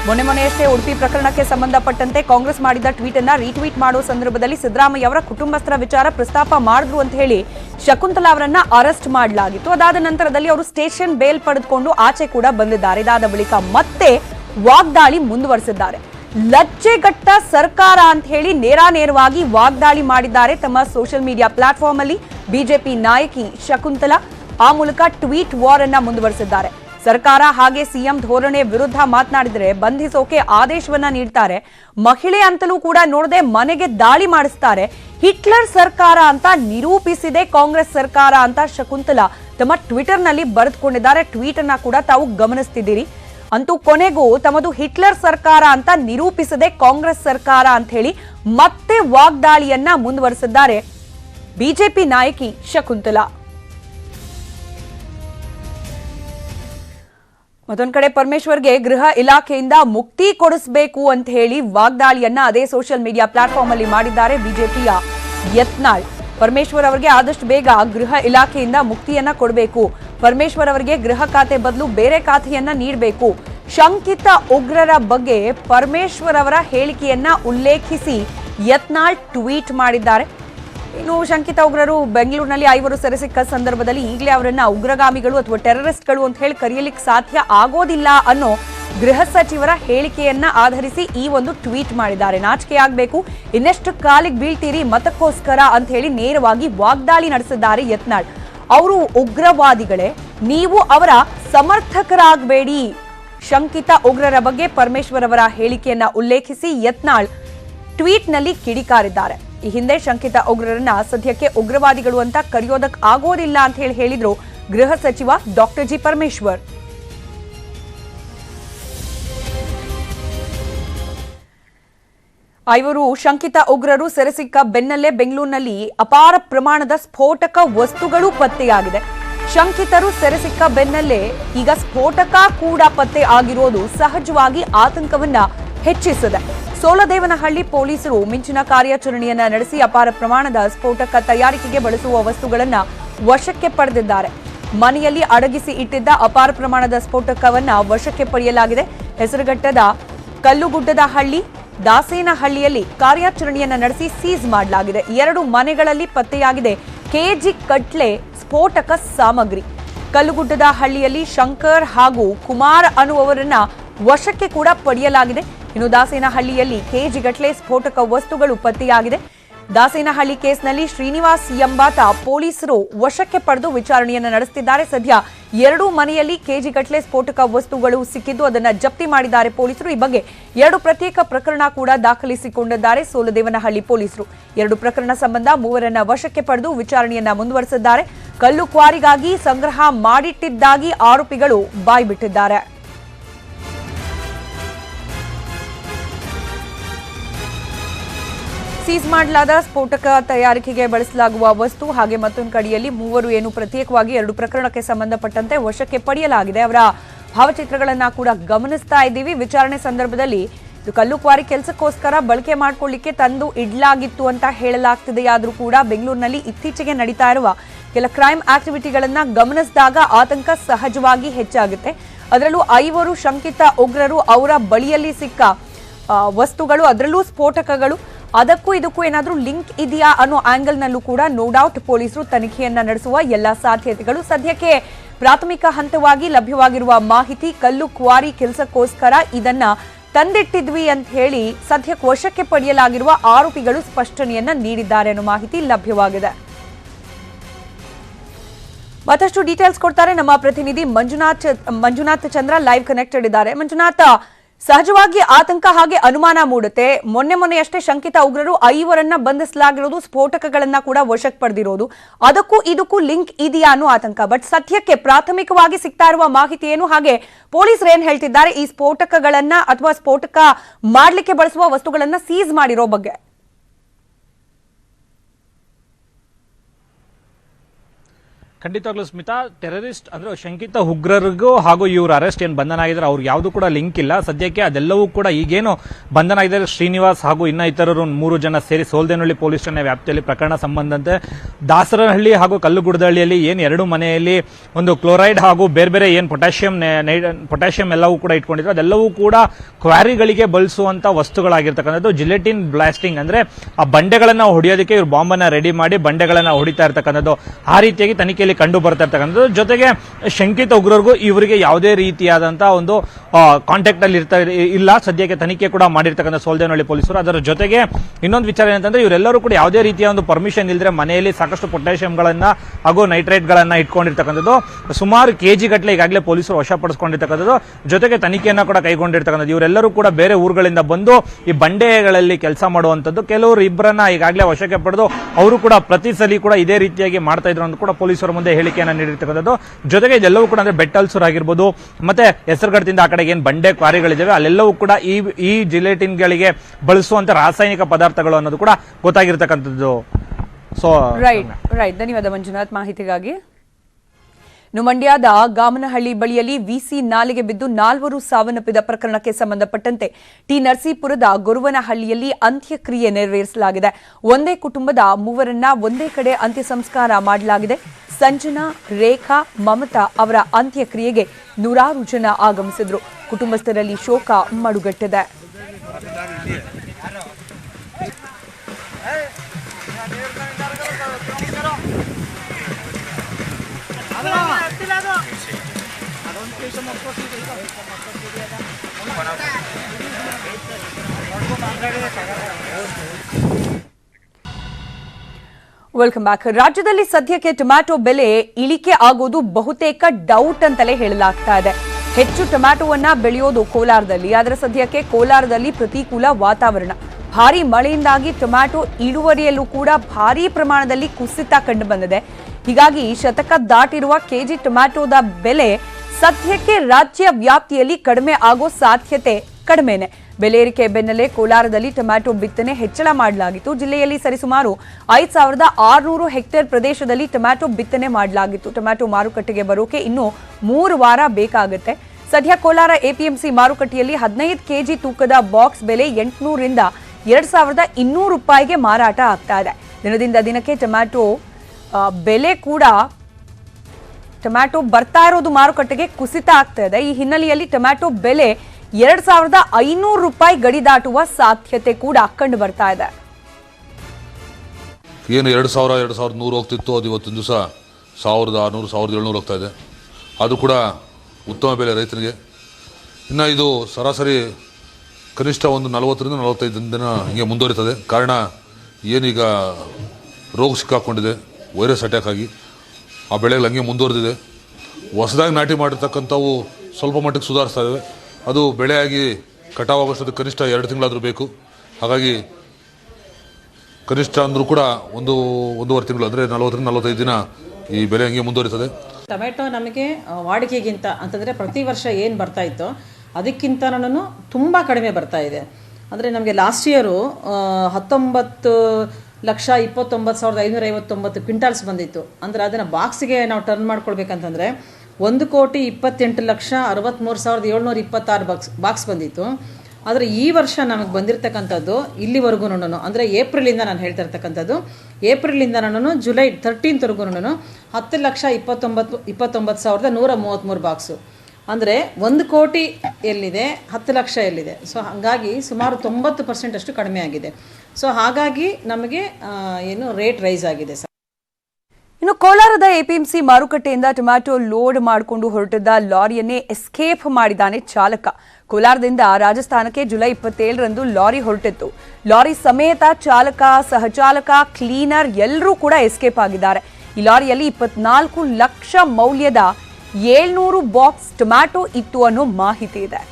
ಮೊನ್ನೆ ಮೊನ್ನೆಯಷ್ಟೇ ಉಡುಪಿ ಪ್ರಕರಣಕ್ಕೆ ಸಂಬಂಧಪಟ್ಟಂತೆ ಕಾಂಗ್ರೆಸ್ ಮಾಡಿದ ಟ್ವೀಟ್ ಅನ್ನ ರೀಟ್ವೀಟ್ ಮಾಡುವ ಸಂದರ್ಭದಲ್ಲಿ ಸಿದ್ದರಾಮಯ್ಯ ಅವರ ಕುಟುಂಬಸ್ಥರ ವಿಚಾರ ಪ್ರಸ್ತಾಪ ಮಾಡಿದ್ರು ಅಂತ ಹೇಳಿ ಶಕುಂತಲಾ ಅವರನ್ನ ಅರೆಸ್ಟ್ ಮಾಡಲಾಗಿತ್ತು. ಅದಾದ ನಂತರದಲ್ಲಿ ಅವರು ಸ್ಟೇಷನ್ ಬೇಲ್ ಪಡೆದುಕೊಂಡು ಆಚೆ ಕೂಡ ಬಂದಿದ್ದಾರೆ. ಇದಾದ ಬಳಿಕ ಮತ್ತೆ ವಾಗ್ದಾಳಿ ಮುಂದುವರೆಸಿದ್ದಾರೆ. ಲಜ್ಜೆಗಟ್ಟ ಸರ್ಕಾರ ಅಂತ ಹೇಳಿ ನೇರಾನೇರವಾಗಿ ವಾಗ್ದಾಳಿ ಮಾಡಿದ್ದಾರೆ ತಮ್ಮ ಸೋಷಿಯಲ್ ಮೀಡಿಯಾ ಪ್ಲಾಟ್ಫಾರ್ಮ್ ಅಲ್ಲಿ ಬಿಜೆಪಿ ನಾಯಕಿ ಶಕುಂತಲಾ ಆ ಮೂಲಕ ಟ್ವೀಟ್ ವಾರ್ ಅನ್ನ ಮುಂದುವರೆಸಿದ್ದಾರೆ. ಸರ್ಕಾರ ಹಾಗೆ ಸಿಎಂ ಧೋರಣೆ ವಿರುದ್ಧ ಮಾತನಾಡಿದರೆ ಬಂಧಿಸೋಕೆ ಆದೇಶವನ್ನ ನೀಡ್ತಾರೆ. ಮಹಿಳೆ ಅಂತಲೂ ಕೂಡ ನೋಡದೆ ಮನೆಗೆ ದಾಳಿ ಮಾಡಿಸ್ತಾರೆ. ಹಿಟ್ಲರ್ ಸರ್ಕಾರ ಅಂತ ನಿರೂಪಿಸಿದೆ ಕಾಂಗ್ರೆಸ್ ಸರ್ಕಾರ ಅಂತ ಶಕುಂತಲಾ. ತಮ್ಮ ಟ್ವಿಟರ್ನಲ್ಲಿ ಬರೆದುಕೊಂಡಿದ್ದಾರೆ. ಟ್ವೀಟ್ ಅನ್ನ ಕೂಡ ತಾವು ಗಮನಿಸ್ತಿದ್ದೀರಿ. ಅಂತೂ ಕೊನೆಗೂ ತಮ್ಮದು ಹಿಟ್ಲರ್ ಸರ್ಕಾರ ಅಂತ ನಿರೂಪಿಸದೆ ಕಾಂಗ್ರೆಸ್ ಸರ್ಕಾರ ಅಂತ ಹೇಳಿ ಮತ್ತೆ ವಾಗ್ದಾಳಿಯನ್ನ ಮುಂದುವರೆಸಿದ್ದಾರೆ. ಬಿಜೆಪಿ ನಾಯಕಿ ಶಕುಂತಲಾ. ಮತ್ತೊಂದ್ ಕಡೆ ಪರಮೇಶ್ವರ್ಗೆ ಗೃಹ ಇಲಾಖೆಯಿಂದ ಮುಕ್ತಿ ಕೊಡಿಸಬೇಕು ಅಂತ ಹೇಳಿ ವಾಗ್ದಾಳಿಯನ್ನ ಅದೇ ಸೋಷಿಯಲ್ ಮೀಡಿಯಾ ಪ್ಲಾಟ್ಫಾರ್ಮ್ ಅಲ್ಲಿ ಮಾಡಿದ್ದಾರೆ ಬಿಜೆಪಿಯ ಯತ್ನಾಳ್. ಪರಮೇಶ್ವರ್ ಅವರಿಗೆ ಆದಷ್ಟು ಬೇಗ ಗೃಹ ಇಲಾಖೆಯಿಂದ ಮುಕ್ತಿಯನ್ನ ಕೊಡಬೇಕು. ಪರಮೇಶ್ವರ್ ಅವರಿಗೆ ಗೃಹ ಖಾತೆ ಬದಲು ಬೇರೆ ಖಾತೆಯನ್ನ ನೀಡಬೇಕು. ಶಂಕಿತ ಉಗ್ರರ ಬಗ್ಗೆ ಪರಮೇಶ್ವರ್ ಅವರ ಹೇಳಿಕೆಯನ್ನ ಉಲ್ಲೇಖಿಸಿ ಯತ್ನಾಳ್ ಟ್ವೀಟ್ ಮಾಡಿದ್ದಾರೆ. ಇನ್ನು ಶಂಕಿತ ಉಗ್ರರು ಬೆಂಗಳೂರಿನಲ್ಲಿ ಐವರು ಸೆರೆ ಸಂದರ್ಭದಲ್ಲಿ ಈಗಲೇ ಅವರನ್ನ ಉಗ್ರಗಾಮಿಗಳು ಅಥವಾ ಟೆರರಿಸ್ಟ್ಗಳು ಅಂತ ಹೇಳಿ ಕರೆಯಲಿಕ್ಕೆ ಸಾಧ್ಯ ಆಗೋದಿಲ್ಲ ಅನ್ನೋ ಗೃಹ ಸಚಿವರ ಹೇಳಿಕೆಯನ್ನ ಆಧರಿಸಿ ಈ ಒಂದು ಟ್ವೀಟ್ ಮಾಡಿದ್ದಾರೆ. ನಾಚಿಕೆ ಆಗಬೇಕು, ಇನ್ನೆಷ್ಟು ಕಾಲಿಗೆ ಬೀಳ್ತೀರಿ ಮತಕ್ಕೋಸ್ಕರ ಅಂತ ಹೇಳಿ ನೇರವಾಗಿ ವಾಗ್ದಾಳಿ ನಡೆಸಿದ್ದಾರೆ ಯತ್ನಾಳ್. ಅವರು ಉಗ್ರವಾದಿಗಳೇ, ನೀವು ಅವರ ಸಮರ್ಥಕರಾಗಬೇಡಿ. ಶಂಕಿತ ಉಗ್ರರ ಬಗ್ಗೆ ಪರಮೇಶ್ವರ್ ಅವರ ಹೇಳಿಕೆಯನ್ನ ಉಲ್ಲೇಖಿಸಿ ಯತ್ನಾಳ್ ಟ್ವೀಟ್ನಲ್ಲಿ ಕಿಡಿಕಾರಿದ್ದಾರೆ. ಈ ಹಿಂದೆ ಶಂಕಿತ ಉಗ್ರರನ್ನ ಸದ್ಯಕ್ಕೆ ಉಗ್ರವಾದಿಗಳು ಅಂತ ಕರೆಯೋದಕ್ಕೆ ಆಗೋದಿಲ್ಲ ಅಂತ ಹೇಳಿ ಹೇಳಿದ್ರು ಗೃಹ ಸಚಿವ ಡಾಕ್ಟರ್ ಜಿ ಪರಮೇಶ್ವರ್. ಐವರು ಶಂಕಿತ ಉಗ್ರರು ಸೆರೆಸಿಕ್ಕ ಬೆನ್ನಲ್ಲೇ ಬೆಂಗಳೂರಿನಲ್ಲಿ ಅಪಾರ ಪ್ರಮಾಣದ ಸ್ಫೋಟಕ ವಸ್ತುಗಳು ಪತ್ತೆಯಾಗಿದೆ. ಶಂಕಿತರು ಸೆರೆಸಿಕ್ಕ ಬೆನ್ನಲ್ಲೇ ಈಗ ಸ್ಫೋಟಕ ಕೂಡ ಪತ್ತೆ ಆಗಿರೋದು ಸಹಜವಾಗಿ ಆತಂಕವನ್ನ ಹೆಚ್ಚಿಸಿದೆ ಸೋಲದೇವನಹಳ್ಳಿ ಪೊಲೀಸರು ಮಿಂಚಿನ ಕಾರ್ಯಾಚರಣೆಯನ್ನ ನಡೆಸಿ ಅಪಾರ ಪ್ರಮಾಣದ ಸ್ಫೋಟಕ ತಯಾರಿಕೆಗೆ ಬಳಸುವ ವಸ್ತುಗಳನ್ನ ವಶಕ್ಕೆ ಪಡೆದಿದ್ದಾರೆ. ಮನೆಯಲ್ಲಿ ಅಡಗಿಸಿ ಇಟ್ಟಿದ್ದ ಅಪಾರ ಪ್ರಮಾಣದ ಸ್ಫೋಟಕವನ್ನ ವಶಕ್ಕೆ ಪಡೆಯಲಾಗಿದೆ. ಹೆಸರುಘಟ್ಟದ ಕಲ್ಲುಗುಡ್ಡದ ಹಳ್ಳಿ ದಾಸೇನಹಳ್ಳಿಯಲ್ಲಿ ಕಾರ್ಯಾಚರಣೆಯನ್ನ ನಡೆಸಿ ಸೀಸ್ ಮಾಡಲಾಗಿದೆ. ಎರಡು ಮನೆಗಳಲ್ಲಿ ಪತ್ತೆಯಾಗಿದೆ ಕೆಜಿ ಕಟ್ಲೆ ಸ್ಫೋಟಕ ಸಾಮಗ್ರಿ. ಕಲ್ಲುಗುಡ್ಡದ ಹಳ್ಳಿಯಲ್ಲಿ ಶಂಕರ್ ಹಾಗೂ ಕುಮಾರ್ ಅನ್ನುವವರನ್ನ ವಶಕ್ಕೆ ಕೂಡ ಪಡೆಯಲಾಗಿದೆ. ಇನ್ನು ದಾಸೇನಹಳ್ಳಿಯಲ್ಲಿ ಕೆಜಿ ಗಟ್ಲೆ ಸ್ಫೋಟಕ ವಸ್ತುಗಳು ಪತ್ತೆಯಾಗಿದೆ. ದಾಸೇನಹಳ್ಳಿ ಕೇಸ್ನಲ್ಲಿ ಶ್ರೀನಿವಾಸ್ ಎಂಬಾತ ಪೊಲೀಸರು ವಶಕ್ಕೆ ಪಡೆದು ವಿಚಾರಣೆಯನ್ನು ನಡೆಸುತ್ತಿದ್ದಾರೆ ಸದ್ಯ ಎರಡೂ ಮನೆಯಲ್ಲಿ ಕೆಜಿಗಟ್ಲೆ ಸ್ಫೋಟಕ ವಸ್ತುಗಳು ಸಿಕ್ಕಿದ್ದು, ಅದನ್ನು ಜಪ್ತಿ ಮಾಡಿದ್ದಾರೆ ಪೊಲೀಸರು. ಈ ಬಗ್ಗೆ ಎರಡು ಪ್ರತ್ಯೇಕ ಪ್ರಕರಣ ಕೂಡ ದಾಖಲಿಸಿಕೊಂಡಿದ್ದಾರೆ ಸೋಲದೇವನಹಳ್ಳಿ ಪೊಲೀಸರು. ಎರಡು ಪ್ರಕರಣ ಸಂಬಂಧ ಮೂವರನ್ನ ವಶಕ್ಕೆ ಪಡೆದು ವಿಚಾರಣೆಯನ್ನ ಮುಂದುವರೆಸಿದ್ದಾರೆ. ಕಲ್ಲು ಕ್ವಾರಿಗಾಗಿ ಸಂಗ್ರಹ ಮಾಡಿಟ್ಟಿದ್ದಾಗಿ ಆರೋಪಿಗಳು ಬಾಯ್ಬಿಟ್ಟಿದ್ದಾರೆ. ಸೀಸ್ ಮಾಡಲಾದ ಸ್ಫೋಟಕ ತಯಾರಿಕೆಗೆ ಬಳಸಲಾಗುವ ವಸ್ತು ಹಾಗೆ ಮತ್ತೊಂದು ಕಡೆಯಲ್ಲಿ ಮೂವರು ಏನು ಪ್ರತ್ಯೇಕವಾಗಿ ಎರಡು ಪ್ರಕರಣಕ್ಕೆ ಸಂಬಂಧಪಟ್ಟಂತೆ ವಶಕ್ಕೆ ಪಡೆಯಲಾಗಿದೆ. ಅವರ ಭಾವಚಿತ್ರಗಳನ್ನ ಕೂಡ ಗಮನಿಸ್ತಾ ಇದ್ದೀವಿ. ವಿಚಾರಣೆ ಸಂದರ್ಭದಲ್ಲಿ ಇದು ಕಲ್ಲು ಕ್ವಾರಿ ಕೆಲಸಕ್ಕೋಸ್ಕರ ಬಳಕೆ ಮಾಡಿಕೊಳ್ಳಿಕ್ಕೆ ತಂದು ಇಡ್ಲಾಗಿತ್ತು ಅಂತ ಹೇಳಲಾಗ್ತಿದೆಯಾದರೂ ಕೂಡ ಬೆಂಗಳೂರಿನಲ್ಲಿ ಇತ್ತೀಚೆಗೆ ನಡೀತಾ ಇರುವ ಕೆಲ ಕ್ರೈಮ್ ಆಕ್ಟಿವಿಟಿಗಳನ್ನ ಗಮನಿಸಿದಾಗ ಆತಂಕ ಸಹಜವಾಗಿ ಹೆಚ್ಚಾಗುತ್ತೆ. ಅದರಲ್ಲೂ ಐವರು ಶಂಕಿತ ಉಗ್ರರು ಅವರ ಬಳಿಯಲ್ಲಿ ಸಿಕ್ಕ ವಸ್ತುಗಳು, ಅದರಲ್ಲೂ ಸ್ಫೋಟಕಗಳು ಅದಕ್ಕೂ ಇದಕ್ಕೂ ಏನಾದರೂ ಲಿಂಕ್ ಇದೆಯಾ ಅನ್ನೋ ಆಂಗಲ್ನಲ್ಲೂ ಕೂಡ ನೋ ಡೌಟ್ ಪೊಲೀಸರು ತನಿಖೆಯನ್ನ ನಡೆಸುವ ಎಲ್ಲ ಸಾಧ್ಯತೆಗಳು ಸದ್ಯಕ್ಕೆ ಪ್ರಾಥಮಿಕ ಹಂತವಾಗಿ ಲಭ್ಯವಾಗಿರುವ ಮಾಹಿತಿ, ಕಲ್ಲು, ಕ್ವಾರಿ ಕೆಲಸಕ್ಕೋಸ್ಕರ ಇದನ್ನ ತಂದಿಟ್ಟಿದ್ವಿ ಅಂತ ಹೇಳಿ ಸದ್ಯಕ್ಕೆ ವಶಕ್ಕೆ ಪಡೆಯಲಾಗಿರುವ ಆರೋಪಿಗಳು ಸ್ಪಷ್ಟನೆಯನ್ನ ನೀಡಿದ್ದಾರೆ ಅನ್ನೋ ಮಾಹಿತಿ ಲಭ್ಯವಾಗಿದೆ. ಮತ್ತಷ್ಟು ಡೀಟೇಲ್ಸ್ ಕೊಡ್ತಾರೆ ನಮ್ಮ ಪ್ರತಿನಿಧಿ ಮಂಜುನಾಥ್ ಮಂಜುನಾಥ್ ಚಂದ್ರ ಲೈವ್ ಕನೆಕ್ಟೆಡ್ ಇದ್ದಾರೆ. ಮಂಜುನಾಥ್ ಸಹಜವಾಗಿ ಆತಂಕ ಹಾಗೆ ಅನುಮಾನ ಮೂಡುತ್ತೆ. ಮೊನ್ನೆ ಮೊನ್ನೆಯಷ್ಟೇ ಶಂಕಿತ ಉಗ್ರರು ಐವರನ್ನ ಬಂಧಿಸಲಾಗಿರೋದು ಸ್ಫೋಟಕಗಳನ್ನ ಕೂಡ ವಶಕ್ಕೆ ಪಡೆದಿರೋದು. ಅದಕ್ಕೂ ಇದಕ್ಕೂ ಲಿಂಕ್ ಇದೆಯಾ ಅನ್ನೋ ಆತಂಕ. ಬಟ್ ಸದ್ಯಕ್ಕೆ ಪ್ರಾಥಮಿಕವಾಗಿ ಸಿಗ್ತಾ ಇರುವ ಮಾಹಿತಿ ಏನು ಹಾಗೆ ಪೊಲೀಸರು ಏನ್ ಹೇಳ್ತಿದ್ದಾರೆ, ಈ ಸ್ಫೋಟಕಗಳನ್ನ ಅಥವಾ ಸ್ಫೋಟಕ ಮಾಡ್ಲಿಕ್ಕೆ ಬಳಸುವ ವಸ್ತುಗಳನ್ನ ಸೀಸ್ ಮಾಡಿರೋ ಬಗ್ಗೆ. ಖಂಡಿತವಾಗ್ಲೂ ಸ್ಮಿತಾ ಟೆರರಿಸ್ಟ್ ಅಂದ್ರೆ ಶಂಕಿತ ಉಗ್ರರಿಗೂ ಹಾಗೂ ಇವ್ರ ಅರೆಸ್ಟ್ ಏನು ಬಂಧನ ಆಗಿದ್ರೆ ಅವ್ರಿಗೆ ಯಾವುದು ಕೂಡ ಲಿಂಕ್ ಇಲ್ಲ. ಸದ್ಯಕ್ಕೆ ಅದೆಲ್ಲವೂ ಕೂಡ ಈಗೇನು ಬಂಧನ ಆಗಿದ್ದಾರೆ. ಶ್ರೀನಿವಾಸ್ ಹಾಗೂ ಇನ್ನ ಇತರರು ಮೂರು ಜನ ಸೇರಿ ಸೋಲ್ದೇನಹಳ್ಳಿ ಪೊಲೀಸ್ ಠಾಣೆ ವ್ಯಾಪ್ತಿಯಲ್ಲಿ ಪ್ರಕರಣ ಸಂಬಂಧಂತೆ ದಾಸರಹಳ್ಳಿ ಹಾಗೂ ಕಲ್ಲುಗುಡದಹಳ್ಳಿಯಲ್ಲಿ ಏನು ಎರಡು ಮನೆಯಲ್ಲಿ ಒಂದು ಕ್ಲೋರೈಡ್ ಹಾಗೂ ಬೇರೆ ಬೇರೆ ಏನು ಪೊಟ್ಯಾಷಿಯಂ ಪೊಟ್ಯಾಷಿಯಂ ಎಲ್ಲವೂ ಕೂಡ ಇಟ್ಕೊಂಡಿದ್ರು. ಅದೆಲ್ಲವೂ ಕೂಡ ಕ್ವಾರಿಗಳಿಗೆ ಬಳಸುವಂತ ವಸ್ತುಗಳಾಗಿರ್ತಕ್ಕಂಥದ್ದು. ಜಿಲೆಟಿನ್ ಬ್ಲಾಸ್ಟಿಂಗ್ ಅಂದ್ರೆ ಆ ಬಂಡೆಗಳನ್ನ ಹೊಡೆಯೋದಕ್ಕೆ ಇವ್ರು ಬಾಂಬನ್ನ ರೆಡಿ ಮಾಡಿ ಬಂಡೆಗಳನ್ನ ಹೊಡಿತಾ ಇರ್ತಕ್ಕಂಥದ್ದು. ಆ ರೀತಿಯಾಗಿ ತನಿಖೆಯಲ್ಲಿ ಕಂಡು ಬರ್ತಾ ಇರ್ತಕ್ಕಂಥದ್ದು. ಜೊತೆಗೆ ಶಂಕಿತ ಉಗ್ರರಿಗೂ ಇವರಿಗೆ ಯಾವುದೇ ರೀತಿಯಾದಂತಹ ಒಂದು ಕಾಂಟ್ಯಾಕ್ಟ್ ಅಲ್ಲಿ ಇರ್ತಾ ಇಲ್ಲ. ಸದ್ಯಕ್ಕೆ ತನಿಖೆ ಕೂಡ ಮಾಡಿರ್ತಕ್ಕಂಥ ಸೋಲ್ದೇನಹಳ್ಳಿ ಪೊಲೀಸರು. ಅದರ ಜೊತೆಗೆ ಇನ್ನೊಂದು ವಿಚಾರ ಏನಂತಂದ್ರೆ ಇವರೆಲ್ಲರೂ ಕೂಡ ಯಾವುದೇ ರೀತಿಯ ಒಂದು ಪರ್ಮಿಷನ್ ಇಲ್ಲದ್ರೆ ಮನೆಯಲ್ಲಿ ಸಾಕಷ್ಟು ಪೊಟ್ಯಾಷಿಯಂಗಳನ್ನ ಹಾಗೂ ನೈಟ್ರೇಟ್ಗಳನ್ನ ಇಟ್ಕೊಂಡಿರ್ತಕ್ಕಂಥದ್ದು. ಸುಮಾರು ಕೆಜಿ ಗಟ್ಟಲೆ ಈಗಾಗಲೇ ಪೊಲೀಸರು ವಶಪಡಿಸಿಕೊಂಡಿರ್ತಕ್ಕಂಥದ್ದು. ಜೊತೆಗೆ ತನಿಖೆಯನ್ನ ಕೂಡ ಕೈಗೊಂಡಿರ್ತಕ್ಕಂಥದ್ದು. ಇವರೆಲ್ಲರೂ ಕೂಡ ಬೇರೆ ಊರುಗಳಿಂದ ಬಂದು ಈ ಬಂಡೆಗಳಲ್ಲಿ ಕೆಲಸ ಮಾಡುವಂಥದ್ದು. ಕೆಲವರು ಇಬ್ಬರನ್ನ ಈಗಾಗಲೇ ವಶಕ್ಕೆ ಪಡೆದು ಅವರು ಕೂಡ ಪ್ರತಿ ಸಲ ಕೂಡ ಇದೇ ರೀತಿಯಾಗಿ ಮಾಡ್ತಾ ಇದ್ರು ಅಂತ ಕೂಡ ಪೊಲೀಸರ ಮುಂದೆ ಹೇಳಿಕೆಯನ್ನು ನೀಡಿರ್ತಕ್ಕಂಥದ್ದು. ಜೊತೆಗೆ ಇದೆಲ್ಲವೂ ಕೂಡ ಅಂದ್ರೆ ಬೆಟ್ಟಲ್ಸೂರ್ ಆಗಿರ್ಬೋದು, ಮತ್ತೆ ಹೆಸರುಗಡದಿಂದ ಆ ಕಡೆಗೆ ಏನು ಬಂಡೆ ಕ್ವಾರಿಗಳಿದ್ದಾವೆ ಅಲ್ಲೆಲ್ಲವೂ ಕೂಡ ಈ ಈ ಜಿಲೆಟಿನ್ಗಳಿಗೆ ಬಳಸುವಂತ ರಾಸಾಯನಿಕ ಪದಾರ್ಥಗಳು ಅನ್ನೋದು ಕೂಡ ಗೊತ್ತಾಗಿರ್ತಕ್ಕಂಥದ್ದು. ಸೊ ರೈಟ್ ರೈಟ್ ಧನ್ಯವಾದ ಮಂಜುನಾಥ್ ಮಾಹಿತಿಗಾಗಿ. ಇನ್ನು ಮಂಡ್ಯದ ಗಾಮನಹಳ್ಳಿ ಬಳಿಯಲ್ಲಿ ವಿಸಿ ನಾಲೆಗೆ ಬಿದ್ದು ನಾಲ್ವರು ಸಾವನ್ನಪ್ಪಿದ ಪ್ರಕರಣಕ್ಕೆ ಸಂಬಂಧಪಟ್ಟಂತೆ ಟಿ ನರಸೀಪುರದ ಗುರುವನಹಳ್ಳಿಯಲ್ಲಿ ಅಂತ್ಯಕ್ರಿಯೆ ನೆರವೇರಿಸಲಾಗಿದೆ. ಒಂದೇ ಕುಟುಂಬದ ಮೂವರನ್ನ ಒಂದೇ ಕಡೆ ಅಂತ್ಯ ಸಂಸ್ಕಾರ ಮಾಡಲಾಗಿದೆ. ಸಂಜನಾ ರೇಖಾ ಮಮತಾ ಅವರ ಅಂತ್ಯಕ್ರಿಯೆಗೆ ನೂರಾರು ಜನ ಆಗಮಿಸಿದ್ರು. ಕುಟುಂಬಸ್ಥರಲ್ಲಿ ಶೋಕ ಮಡುಗಟ್ಟಿದೆ. ವೆಲ್ಕಮ್ ಬ್ಯಾಕ್ ರಾಜ್ಯದಲ್ಲಿ ಸದ್ಯಕ್ಕೆ ಟೊಮ್ಯಾಟೊ ಬೆಲೆ ಇಳಿಕೆ ಆಗೋದು ಬಹುತೇಕ ಡೌಟ್ ಅಂತಲೇ ಹೇಳಲಾಗ್ತಾ ಇದೆ. ಹೆಚ್ಚು ಟೊಮ್ಯಾಟೊವನ್ನ ಬೆಳೆಯೋದು ಕೋಲಾರದಲ್ಲಿ, ಆದರೆ ಸದ್ಯಕ್ಕೆ ಕೋಲಾರದಲ್ಲಿ ಪ್ರತಿಕೂಲ ವಾತಾವರಣ. ಭಾರಿ ಮಳೆಯಿಂದಾಗಿ ಟೊಮ್ಯಾಟೊ ಇಳುವರಿಯಲ್ಲೂ ಕೂಡ ಭಾರಿ ಪ್ರಮಾಣದಲ್ಲಿ ಕುಸಿತ ಕಂಡು ಬಂದಿದೆ. ಹೀಗಾಗಿ ಶತಕ ದಾಟಿರುವ ಕೆಜಿ ಟೊಮ್ಯಾಟೊದ ಬೆಲೆ ಸದ್ಯಕ್ಕೆ ರಾಜ್ಯ ವ್ಯಾಪ್ತಿಯಲ್ಲಿ ಕಡಿಮೆ ಆಗೋ ಸಾಧ್ಯತೆ ಕಡಿಮೆನೆ. ಬೆಲೆ ಬೆನ್ನಲ್ಲೇ ಕೋಲಾರದಲ್ಲಿ ಟೊಮ್ಯಾಟೊ ಬಿತ್ತನೆ ಹೆಚ್ಚಳ ಮಾಡಲಾಗಿತ್ತು. ಜಿಲ್ಲೆಯಲ್ಲಿ ಸರಿಸುಮಾರು ಐದು ಸಾವಿರದ ಆರುನೂರು ಹೆಕ್ಟೇರ್ ಪ್ರದೇಶದಲ್ಲಿ ಟೊಮ್ಯಾಟೊ ಬಿತ್ತನೆ ಮಾಡಲಾಗಿತ್ತು. ಟೊಮ್ಯಾಟೊ ಮಾರುಕಟ್ಟೆಗೆ ಬರೋಕೆ ಇನ್ನು ಮೂರು ವಾರ ಬೇಕಾಗುತ್ತೆ. ಸದ್ಯ ಕೋಲಾರ ಎಪಿಎಂಸಿ ಮಾರುಕಟ್ಟೆಯಲ್ಲಿ ಹದಿನೈದು ಕೆಜಿ ತೂಕದ ಬಾಕ್ಸ್ ಬೆಲೆ ಎಂಟುನೂರಿಂದ ಎರಡು ಸಾವಿರದ ಇನ್ನೂರು ರೂಪಾಯಿಗೆ ಮಾರಾಟ ಆಗ್ತಾ ಇದೆ. ದಿನದಿಂದ ದಿನಕ್ಕೆ ಟೊಮ್ಯಾಟೊ ಬೆಲೆ ಕೂಡ ಟೊಮ್ಯಾಟೊ ಬರ್ತಾ ಇರೋದು ಮಾರುಕಟ್ಟೆಗೆ ಕುಸಿತ ಆಗ್ತಾ ಇದೆ. ಈ ಹಿನ್ನೆಲೆಯಲ್ಲಿ ಟೊಮ್ಯಾಟೊ ಬೆಲೆ ಎರಡ್ ಸಾವಿರದ ಐನೂರು ರೂಪಾಯಿ ಗಡಿ ದಾಟುವ ಸಾಧ್ಯತೆ ಕೂಡ ಕಂಡು ಬರ್ತಾ ಇದೆ. ಏನು ಎರಡು ಸಾವಿರ, ಎರಡು ಸಾವಿರದ ನೂರು ಹೋಗ್ತಿತ್ತು ಅದು ಇವತ್ತಿನ ದಿವಸ? ಸಾವಿರದ ಆರುನೂರು, ಸಾವಿರದ ಏಳ್ನೂರು ಹೋಗ್ತಾ ಇದೆ. ಅದು ಕೂಡ ಉತ್ತಮ ಬೆಲೆ ರೈತರಿಗೆ ಇನ್ನು ಇದು ಸರಾಸರಿ ಕನಿಷ್ಠ ಒಂದು ನಲವತ್ತರಿಂದ ನಲವತ್ತೈದು ದಿನ ಹಿಂಗೆ ಮುಂದುವರಿತದೆ. ಕಾರಣ ಏನೀಗ ರೋಗ ಸಿಕ್ಕಾಕೊಂಡಿದೆ, ವೈರಸ್ ಅಟ್ಯಾಕ್ ಆಗಿ. ಆ ಬೆಳೆಗಳು ಹಂಗೆ ಮುಂದುವರೆದಿದೆ. ಹೊಸದಾಗಿ ನಾಟಿ ಮಾಡಿರ್ತಕ್ಕಂಥವು ಸ್ವಲ್ಪ ಮಟ್ಟಿಗೆ ಸುಧಾರಿಸ್ತಾ ಇದ್ದಾವೆ ಅದು ಬೆಳೆಯಾಗಿ ಕಟಾವಾಗೋಷ್ಟೊತ್ತಿಗೆ ಕನಿಷ್ಠ ಎರಡು ತಿಂಗಳಾದರೂ ಬೇಕು. ಹಾಗಾಗಿ ಕನಿಷ್ಠ ಅಂದರೂ ಕೂಡ ಒಂದು, ಒಂದೂವರೆ ತಿಂಗಳು ಅಂದರೆ ನಲವತ್ತರಿಂದ ನಲವತ್ತೈದು ದಿನ ಈ ಬೆಲೆ ಹಂಗೆ ಮುಂದುವರಿತದೆ. ಟೊಮೆಟೊ ನಮಗೆ ವಾಡಿಕೆಗಿಂತ ಅಂತಂದರೆ ಪ್ರತಿ ವರ್ಷ ಏನು ಬರ್ತಾ ಇತ್ತು ಅದಕ್ಕಿಂತ ನಾನು ತುಂಬ ಕಡಿಮೆ ಬರ್ತಾ ಇದೆ. ಅಂದರೆ ನಮಗೆ ಲಾಸ್ಟ್ ಇಯರು ಹತ್ತೊಂಬತ್ತು ಲಕ್ಷ ಇಪ್ಪತ್ತೊಂಬತ್ತು ಸಾವಿರದ ಐನೂರ ಐವತ್ತೊಂಬತ್ತು ಕ್ವಿಂಟಾಲ್ಸ್ ಬಂದಿತ್ತು. ಅಂದರೆ ಅದನ್ನು ಬಾಕ್ಸಿಗೆ ನಾವು ಟರ್ನ್ ಮಾಡ್ಕೊಳ್ಬೇಕಂತಂದರೆ ಒಂದು ಕೋಟಿ ಇಪ್ಪತ್ತೆಂಟು ಲಕ್ಷ ಅರವತ್ತ್ಮೂರು ಸಾವಿರದ ಏಳ್ನೂರ ಇಪ್ಪತ್ತಾರು ಬಾಕ್ಸ್ ಬಾಕ್ಸ್ ಬಂದಿತ್ತು. ಆದರೆ ಈ ವರ್ಷ ನಮಗೆ ಬಂದಿರತಕ್ಕಂಥದ್ದು ಇಲ್ಲಿವರೆಗೂ ಅಂದರೆ ಏಪ್ರಿಲಿಂದ ನಾನು ಹೇಳ್ತಾ ಇರ್ತಕ್ಕಂಥದ್ದು. ಏಪ್ರಿಲಿಂದ ನಾನು ಜುಲೈ ತರ್ಟೀನ್ತ್ವರೆಗೂ ಹತ್ತು ಲಕ್ಷ ಇಪ್ಪತ್ತೊಂಬತ್ತು ಇಪ್ಪತ್ತೊಂಬತ್ತು ಸಾವಿರದ ನೂರ ಮೂವತ್ತ್ಮೂರು ಬಾಕ್ಸು. ಅಂದರೆ ಒಂದು ಕೋಟಿ ಎಲ್ಲಿದೆ? ಹತ್ತು ಲಕ್ಷ ಎಲ್ಲಿದೆ? ಸೊ ಹಾಗಾಗಿ ಸುಮಾರು ತೊಂಬತ್ತು ಪರ್ಸೆಂಟ್ ಅಷ್ಟು ಕಡಿಮೆ ಆಗಿದೆ. ಸೊ ಹಾಗಾಗಿ ನಮಗೆ ಏನು ರೇಟ್ ರೈಸ್ ಆಗಿದೆ ಸರ್. ಇನ್ನು ಕೋಲಾರದ ಎಪಿಎಂಸಿ ಮಾರುಕಟ್ಟೆಯಿಂದ ಟೊಮ್ಯಾಟೊ ಲೋಡ್ ಮಾಡಿಕೊಂಡು ಹೊರಟಿದ್ದ ಲಾರಿಯನ್ನೇ ಎಸ್ಕೇಪ್ ಮಾಡಿದ್ದಾನೆ ಚಾಲಕ. ಕೋಲಾರದಿಂದ ರಾಜಸ್ಥಾನಕ್ಕೆ ಜುಲೈ ಇಪ್ಪತ್ತೇಳರಂದು ಲಾರಿ ಹೊರಟಿತ್ತು. ಲಾರಿ ಸಮೇತ ಚಾಲಕ, ಸಹಚಾಲಕ, ಕ್ಲೀನರ್ ಎಲ್ಲರೂ ಕೂಡ ಎಸ್ಕೇಪ್ ಆಗಿದ್ದಾರೆ. ಈ ಲಾರಿಯಲ್ಲಿ ಇಪ್ಪತ್ನಾಲ್ಕು ಲಕ್ಷ ಮೌಲ್ಯದ ಏಳ್ನೂರು ಬಾಕ್ಸ್ ಟೊಮ್ಯಾಟೊ ಇತ್ತು ಅನ್ನೋ ಮಾಹಿತಿ ಇದೆ.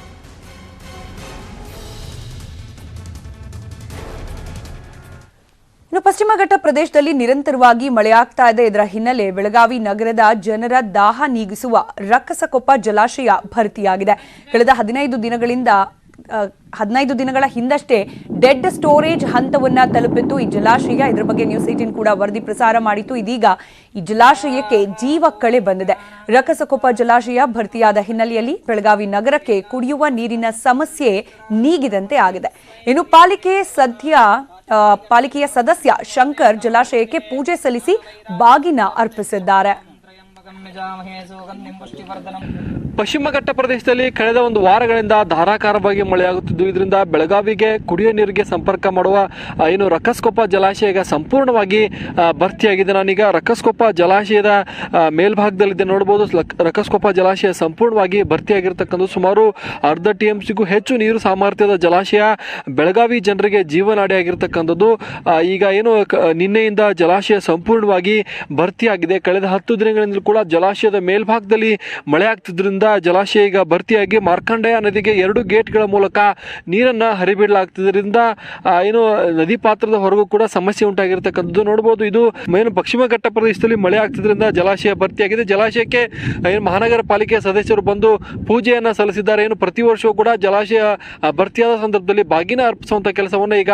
ಇನ್ನು ಪಶ್ಚಿಮ ಘಟ್ಟ ಪ್ರದೇಶದಲ್ಲಿ ನಿರಂತರವಾಗಿ ಮಳೆಯಾಗ್ತಾ ಇದೆ ಇದರ ಹಿನ್ನೆಲೆ ಬೆಳಗಾವಿ ನಗರದ ಜನರ ದಾಹ ನೀಗಿಸುವ ರಕ್ಕಸಕೊಪ್ಪ ಜಲಾಶಯ ಭರ್ತಿಯಾಗಿದೆ. ಕಳೆದ ಹದಿನೈದು ದಿನಗಳಿಂದ ಹದಿನೈದು ದಿನಗಳ ಹಿಂದಷ್ಟೇ ಡೆಡ್ ಸ್ಟೋರೇಜ್ ಹಂತವನ್ನ ತಲುಪಿತ್ತು ಈ ಜಲಾಶಯ. ಇದರ ಬಗ್ಗೆ ನ್ಯೂಸ್ ಏಟೀನ್ ಕೂಡ ವರದಿ ಪ್ರಸಾರ ಮಾಡಿತ್ತು. ಇದೀಗ ಈ ಜಲಾಶಯಕ್ಕೆ ಜೀವ ಕಳೆ ಬಂದಿದೆ. ರಕಸಕೊಪ್ಪ ಜಲಾಶಯ ಭರ್ತಿಯಾದ ಹಿನ್ನೆಲೆಯಲ್ಲಿ ಬೆಳಗಾವಿ ನಗರಕ್ಕೆ ಕುಡಿಯುವ ನೀರಿನ ಸಮಸ್ಯೆ ನೀಗಿದಂತೆ ಆಗಿದೆ. ಇನ್ನು ಪಾಲಿಕೆ ಸದ್ಯ ಪಾಲಿಕೆಯ ಸದಸ್ಯ ಶಂಕರ್ ಜಲಾಶಯಕ್ಕೆ ಪೂಜೆ ಸಲ್ಲಿಸಿ ಬಾಗಿನ ಅರ್ಪಿಸಿದ್ದಾರೆ. ಪಶ್ಚಿಮ ಘಟ್ಟ ಪ್ರದೇಶದಲ್ಲಿ ಕಳೆದ ಒಂದು ವಾರಗಳಿಂದ ಧಾರಾಕಾರವಾಗಿ ಮಳೆಯಾಗುತ್ತಿದ್ದು, ಇದರಿಂದ ಬೆಳಗಾವಿಗೆ ಕುಡಿಯುವ ನೀರಿಗೆ ಸಂಪರ್ಕ ಮಾಡುವ ಏನು ರಕ್ಕಸ್ಕೊಪ್ಪ ಜಲಾಶಯ ಈಗ ಸಂಪೂರ್ಣವಾಗಿ ಭರ್ತಿಯಾಗಿದೆ. ನಾನೀಗ ರಕ್ಕಸ್ಕೊಪ್ಪ ಜಲಾಶಯದ ಮೇಲ್ಭಾಗದಲ್ಲಿದೆ ನೋಡಬಹುದು ರಕ್ಕಸ್ಕೊಪ್ಪ ಜಲಾಶಯ ಸಂಪೂರ್ಣವಾಗಿ ಭರ್ತಿಯಾಗಿರ್ತಕ್ಕಂಥ ಸುಮಾರು ಅರ್ಧ ಟಿ ಎಂ ಸಿಗೂ ಹೆಚ್ಚು ನೀರು ಸಾಮರ್ಥ್ಯದ ಜಲಾಶಯ ಬೆಳಗಾವಿ ಜನರಿಗೆ ಜೀವನಾಡಿಯಾಗಿರ್ತಕ್ಕಂಥದ್ದು ಈಗ ಏನು ನಿನ್ನೆಯಿಂದ ಜಲಾಶಯ ಸಂಪೂರ್ಣವಾಗಿ ಭರ್ತಿಯಾಗಿದೆ. ಕಳೆದ ಹತ್ತು ದಿನಗಳಿಂದಲೂ ಕೂಡ ಜಲಾಶಯದ ಮೇಲ್ಭಾಗದಲ್ಲಿ ಮಳೆ ಆಗ್ತಿದ್ರಿಂದ ಜಲಾಶಯ ಈಗ ಭರ್ತಿಯಾಗಿ ಮಾರ್ಕಂಡೇಯ ನದಿಗೆ ಎರಡು ಗೇಟ್ಗಳ ಮೂಲಕ ನೀರನ್ನು ಹರಿಬಿಡಲಾಗ್ತಿದ್ರಿಂದ ಏನು ನದಿ ಪಾತ್ರದ ಹೊರಗೂ ಕೂಡ ಸಮಸ್ಯೆ ಉಂಟಾಗಿರ್ತಕ್ಕಂಥದ್ದು ನೋಡ್ಬೋದು. ಇದು ಏನು ಪಶ್ಚಿಮ ಘಟ್ಟ ಪ್ರದೇಶದಲ್ಲಿ ಮಳೆ ಆಗ್ತಿದ್ರಿಂದ ಜಲಾಶಯ ಭರ್ತಿಯಾಗಿದೆ. ಜಲಾಶಯಕ್ಕೆ ಏನು ಮಹಾನಗರ ಪಾಲಿಕೆ ಸದಸ್ಯರು ಬಂದು ಪೂಜೆಯನ್ನ ಸಲ್ಲಿಸಿದ್ದಾರೆ. ಏನು ಪ್ರತಿ ವರ್ಷವೂ ಕೂಡ ಜಲಾಶಯ ಭರ್ತಿಯಾದ ಸಂದರ್ಭದಲ್ಲಿ ಬಾಗಿನ ಅರ್ಪಿಸುವಂತ ಕೆಲಸವನ್ನು ಈಗ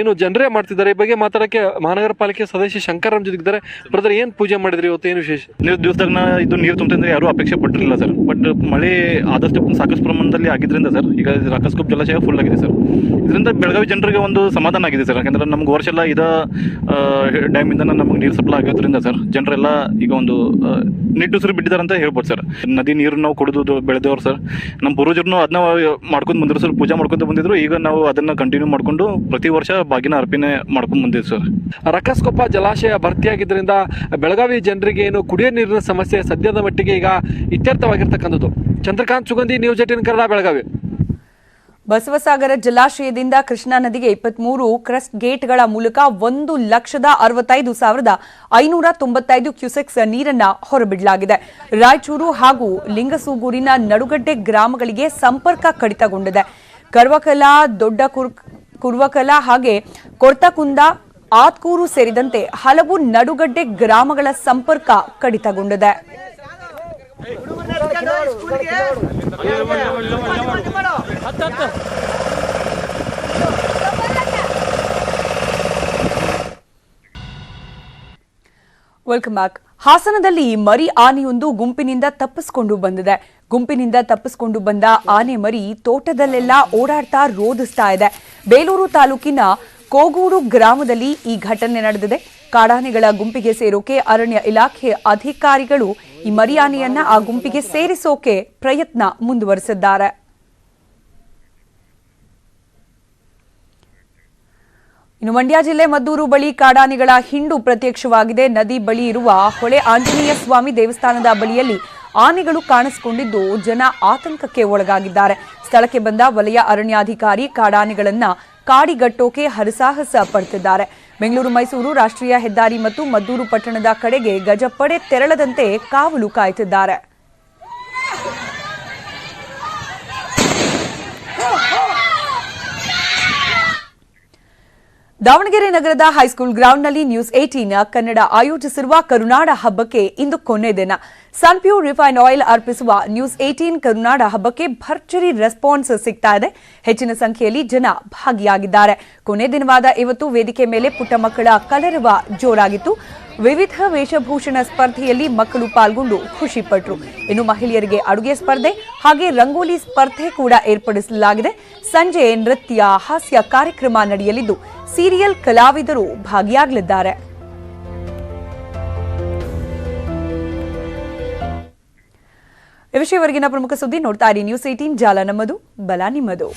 ಏನು ಜನರೇ ಮಾಡ್ತಿದ್ದಾರೆ. ಈ ಬಗ್ಗೆ ಮಾತಾಡಕ್ಕೆ ಮಹಾನಗರ ಪಾಲಿಕೆ ಸದಸ್ಯ ಶಂಕರ್ ಜೊತೆಗಿದ್ದಾರೆ. ಬ್ರದರ್, ಏನ್ ಪೂಜೆ ಮಾಡಿದ್ರಿ ಇವತ್ತು? ಏನು ವಿಶೇಷ? ನೀರು ದಿವಸದಾಗ ನಾ ಇದು ನೀರು ತುಂಬಿದ್ರೆ ಯಾರೂ ಅಪೇಕ್ಷೆ ಪಟ್ಟಿರಲಿಲ್ಲ ಸರ್. ಬಟ್ ಮಳೆ ಆದಷ್ಟು ಸಾಕಷ್ಟು ಪ್ರಮಾಣದಲ್ಲಿ ಆಗಿದ್ರಿಂದ ಸರ್, ಈಗ ರಾಕಸ್ಕೋಪ್ ಜಲಾಶಯ ಫುಲ್ ಆಗಿದೆ ಸರ್. ಇದರಿಂದ ಬೆಳಗಾವಿ ಜನರಿಗೆ ಒಂದು ಸಮಾಧಾನ ಆಗಿದೆ ಸರ್. ಯಾಕಂದ್ರೆ ನಮ್ಗೆ ವರ್ಷ ಎಲ್ಲ ಇದ ಡ್ಯಾಮಿಂದ ನಮಗೆ ನೀರು ಸಪ್ಲೈ ಆಗೋದ್ರಿಂದ ಸರ್, ಜನರೆಲ್ಲ ಈಗ ಒಂದು ನಿಟ್ಟುಸಿರು ಬಿಟ್ಟಿದ್ದಾರೆ ಅಂತ ಹೇಳ್ಬೋದು ಸರ್. ನದಿ ನೀರು ನಾವು ಕುಡಿದು ಬೆಳೆದವ್ರು ಸರ್. ನಮ್ಮ ಪೂರ್ವಜರನ್ನು ಅದನ್ನ ಮಾಡ್ಕೊಂಡು ಬಂದರು ಸರ್. ಪೂಜೆ ಮಾಡ್ಕೊಂತ ಬಂದಿದ್ರು. ಈಗ ನಾವು ಅದನ್ನ ಕಂಟಿನ್ಯೂ ಮಾಡ್ಕೊಂಡು ಪ್ರತಿ ವರ್ಷ ಬಾಗಿನ ಅರ್ಪಣೆ ಮಾಡ್ಕೊಂಡು ಬಂದಿದ್ವಿ ಸರ್. ರಕ್ಕಸ್ಕೊಪ್ಪ ಜಲಾಶಯ ಭರ್ತಿಯಾಗಿದ್ದರಿಂದ ಬೆಳಗಾವಿ ಜನರಿಗೆ ಏನು ಕುಡಿಯೋ ನೀರಿನ ಸಮಸ್ಯೆ ಸದ್ಯದ ಮಟ್ಟಿಗೆ ಈಗ ಇತ್ಯರ್ಥವಾಗಿರ್ತಕ್ಕಂಥದ್ದು. Chandrakant Sugandhi news eighteen Kannada Belagavi. Basavasagar ಜಲಾಶಯದಿಂದ ಕೃಷ್ಣಾ ನದಿಗೆ ಇಪ್ಪತ್ಮೂರು ಕ್ರಸ್ಟ್ ಗೇಟ್ಗಳ ಮೂಲಕ ಒಂದು ಲಕ್ಷದ ಅರವತ್ತೈದು ಸಾವಿರದ ಐನೂರ ತೊಂಬತ್ತೈದು ಕ್ಯೂಸೆಕ್ಸ್ ನೀರನ್ನ ಹೊರಬಿಡಲಾಗಿದೆ. ರಾಯಚೂರು ಹಾಗೂ ಲಿಂಗಸೂಗೂರಿನ ನಡುಗಡ್ಡೆ ಗ್ರಾಮಗಳಿಗೆ ಸಂಪರ್ಕ ಕಡಿತಗೊಂಡಿದೆ. ಕರ್ವಕಲಾ ದೊಡ್ಡ ಕುರ್ ಕುರ್ವಕಲ ಹಾಗೆ ಕೊರ್ತಕುಂದ ಆತ್ಕೂರು ಸೇರಿದಂತೆ ಹಲವು ನಡುಗಡ್ಡೆ ಗ್ರಾಮಗಳ ಸಂಪರ್ಕ ಕಡಿತಗೊಂಡಿದೆ. ವೆಲ್ಕಮ್ ಬ್ಯಾಕ್ ಹಾಸನದಲ್ಲಿ ಮರಿ ಆನೆಯೊಂದು ಗುಂಪಿನಿಂದ ತಪ್ಪಿಸಿಕೊಂಡು ಬಂದಿದೆ. ಗುಂಪಿನಿಂದ ತಪ್ಪಿಸಿಕೊಂಡು ಬಂದ ಆನೆ ಮರಿ ತೋಟದಲ್ಲೆಲ್ಲ ಓಡಾಡ್ತಾ ರೋಧಿಸ್ತಾ ಇದೆ. ಬೇಲೂರು ತಾಲೂಕಿನ ಕೋಗೂಡು ಗ್ರಾಮದಲ್ಲಿ ಈ ಘಟನೆ ನಡೆದಿದೆ. ಕಾಡಾನೆಗಳ ಗುಂಪಿಗೆ ಸೇರೋಕೆ ಅರಣ್ಯ ಇಲಾಖೆ ಅಧಿಕಾರಿಗಳು ಈ ಮರಿಯಾನೆಯನ್ನ ಆ ಗುಂಪಿಗೆ ಸೇರಿಸೋಕೆ ಪ್ರಯತ್ನ ಮುಂದುವರೆಸಿದ್ದಾರೆ. ಇನ್ನು ಮಂಡ್ಯ ಜಿಲ್ಲೆ ಮದ್ದೂರು ಬಳಿ ಕಾಡಾನೆಗಳ ಹಿಂಡು ಪ್ರತ್ಯಕ್ಷವಾಗಿದೆ. ನದಿ ಬಳಿ ಇರುವ ಹೊಳೆ ಆಂಜನೇಯ ಸ್ವಾಮಿ ದೇವಸ್ಥಾನದ ಬಳಿಯಲ್ಲಿ ಆನೆಗಳು ಕಾಣಿಸಿಕೊಂಡಿದ್ದು, ಜನ ಆತಂಕಕ್ಕೆ ಒಳಗಾಗಿದ್ದಾರೆ. ಸ್ಥಳಕ್ಕೆ ಬಂದ ವಲಯ ಅರಣ್ಯಾಧಿಕಾರಿ ಕಾಡಾನೆಗಳನ್ನ ಕಾಡಿಗಟ್ಟೋಕೆ ಹರಸಾಹಸ ಪಡ್ತಿದ್ದಾರೆ. ಬೆಂಗಳೂರು, ಮೈಸೂರು ರಾಷ್ಟ್ರೀಯ ಹೆದ್ದಾರಿ ಮತ್ತು ಮದ್ದೂರು ಪಟ್ಟಣದ ಕಡೆಗೆ ಗಜಪಡೆ ತೆರಳದಂತೆ ಕಾವಲು ಕಾಯುತ್ತಿದ್ದಾರೆ ದಾವಣಗೆರೆ ನಗರದ ಹೈಸ್ಕೂಲ್ ಗ್ರೌಂಡ್ನಲ್ಲಿ ನ್ಯೂಸ್ ಏಟೀನ್ ಕನ್ನಡ ಆಯೋಜಿಸಿರುವ ಕರುನಾಡ ಹಬ್ಬಕ್ಕೆ ಇಂದು ಕೊನೆ ದಿನ. ಸನ್ಪ್ಯೂರ್ ರಿಫೈನ್ ಆಯಿಲ್ ಅರ್ಪಿಸುವ ನ್ಯೂಸ್ ಏಟೀನ್ ಕರುನಾಡ ಹಬ್ಬಕ್ಕೆ ಭರ್ಜರಿ ರೆಸ್ಪಾನ್ಸ್ ಸಿಗ್ತಾ ಇದೆ. ಹೆಚ್ಚಿನ ಸಂಖ್ಯೆಯಲ್ಲಿ ಜನ ಭಾಗಿಯಾಗಿದ್ದಾರೆ. ಕೊನೆ ದಿನವಾದ ಇವತ್ತು ವೇದಿಕೆ ಮೇಲೆ ಪುಟ್ಟ ಮಕ್ಕಳ ಕಲರವ ಜೋರಾಗಿತ್ತು. ವಿವಿಧ ವೇಷಭೂಷಣ ಸ್ಪರ್ಧೆಯಲ್ಲಿ ಮಕ್ಕಳು ಪಾಲ್ಗೊಂಡು ಖುಷಿಪಟ್ಟರು ಇನ್ನು ಮಹಿಳೆಯರಿಗೆ ಅಡುಗೆ ಸ್ಪರ್ಧೆ ಹಾಗೆ ರಂಗೋಲಿ ಸ್ಪರ್ಧೆ ಕೂಡ ಏರ್ಪಡಿಸಲಾಗಿದೆ. ಸಂಜೆ ನೃತ್ಯ ಹಾಸ್ಯ ಕಾರ್ಯಕ್ರಮ ನಡೆಯಲಿದ್ದು ಸೀರಿಯಲ್ ಕಲಾವಿದರು ಭಾಗಿಯಾಗಲಿದ್ದಾರೆ. ಈ ವಿಷಯವರೆಗಿನ ಪ್ರಮುಖ ಸುದ್ದಿ ನೋಡ್ತಾ ಇರಿ. ನ್ಯೂಸ್ ಏಟೀನ್ ಜಾಲ ನಮ್ಮದು, ಬಲ ನಿಮ್ಮದು.